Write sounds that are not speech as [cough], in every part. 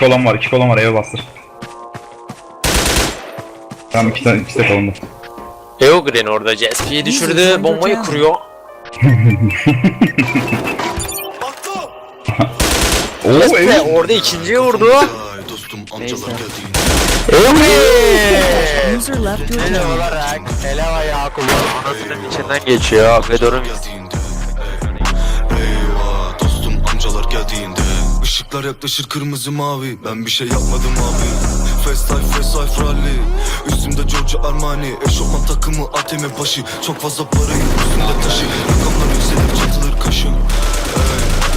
İki kolon var, iki kolon var eve bastır. Tamam iki tane ikisi de kolonda. Eogren orada CSP'yi düşürdü. Bombayı kuruyor. [laughs] Oo evet. orada ikinciye vurdu. Dostum amcalar geldi Eogren! User left your olarak ayağı içinden geçiyor. Ve Işıklar yaklaşır kırmızı mavi. Ben bir şey yapmadım abi. Fast life fast life rally. Üstümde Giorgio Armani. Eşofman takımı ATM başı. Çok fazla parayı üstümde taşı. Rakamlar yükselir çatılır kaşım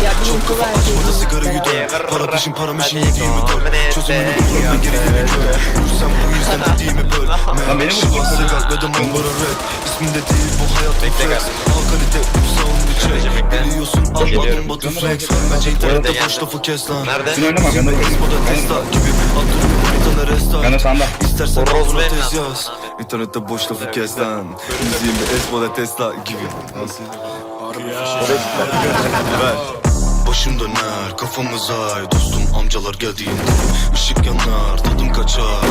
Ey, Çok kafa açmada sigara yutar Para peşin para meşin yediğimi gör. Çözümünü bulurum ben geri geri Lan beni vur. Şivas sever ve de Marlboro Red İsminde değil bu hayat flex Al kalite sound içe Biliyorsun almadım batu flex. Bence internette boş lafı kes lan. Nerede? Sen oynama ben de Expo'da Tesla gibi Attırıyorum bir tane resta Ben de sağında. İstersen benim tez lan. yaz. İnternette boş lafı kes lan. Müziğimde Expo'da Tesla gibi. Nasıl? Ver. Başım döner kafamız ay. Dostum amcalar geldiğinde Işık yanar tadım kaçar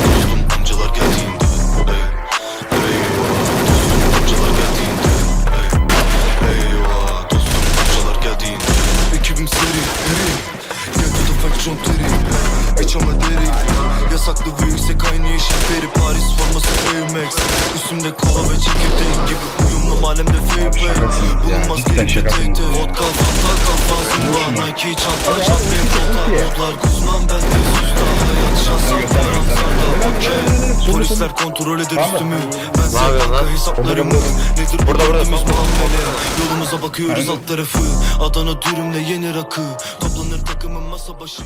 Geç ama deri. Yasaklı ve yüksek aynı yeşil peri. Paris forması Air Max Üstümde kola ve çekirdek gibi Uyumlu alemde play. Bulunmaz gelince tek tek Vodka fanta kafan zımba Nike çanta çantayım volta Kodlar kuzman ben de usta Hayat şansa karamsarda okey. Polisler kontrol eder üstümü. Ben lan? hesaplarımı Nedir bu Burada, burada, Yolumuza bakıyoruz alt tarafı. Adana dürümle yeni rakı Toplanır takımın masa başı